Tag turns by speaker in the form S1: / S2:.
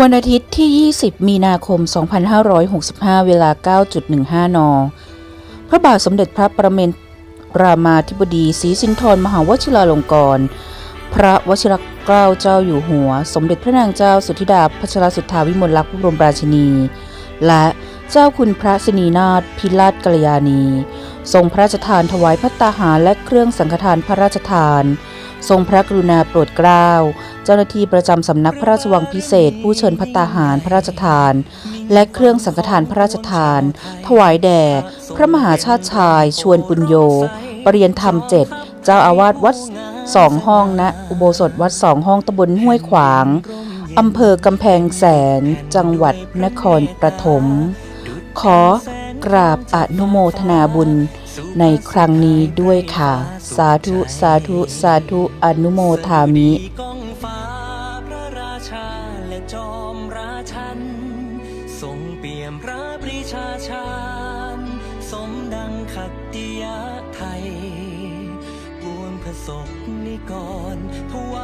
S1: วันอาทิตย์ที่ 20 มีนาคม 2565 เวลา 9.15 น พระบาทสมเด็จพระประเมนรามาธิบดีศรีสินธรมหาวชิราลงกรณ์ พระวชิรเกล้าเจ้าอยู่หัว สมเด็จพระนางเจ้าสุธิดาพัชรสุทธาวิมลลักษณ์พระบรมราชินี และเจ้าคุณพระสนีนาถพิราชกัลยาณี ทรงพระราชทานถวายพัตตาหารและเครื่องสังฆทานพระราชทาน ทรงพระกรุณาโปรดเกล้า เจ้าหน้าที่ประจำสำนักพระราชวังพิเศษ ผู้เชิญพัตตาหารพระราชทาน และเครื่องสังฆทานพระราชทาน ถวายแด่ พระมหาชาติชายชวนปุญโยปรริยนธรรมเจ็ดเจ้าอาวาสวัดสองห้องณอุโบสถวัดสองห้องตำบลห้วยขวางอำเภอกำแพงแสน จังหวัดนครปฐมขอกราบอนุโมทนาบุญ ในครั้งนี้ด้วยค่ะ สาธุ สาธุ สาธุ อนุโมทามิ
S2: กองฟ้าพระราชาและจอมราชัน ทรงเปี่ยมพระปรีชาชาญสมดังขติยะไทยปวงผสกนิกรถวา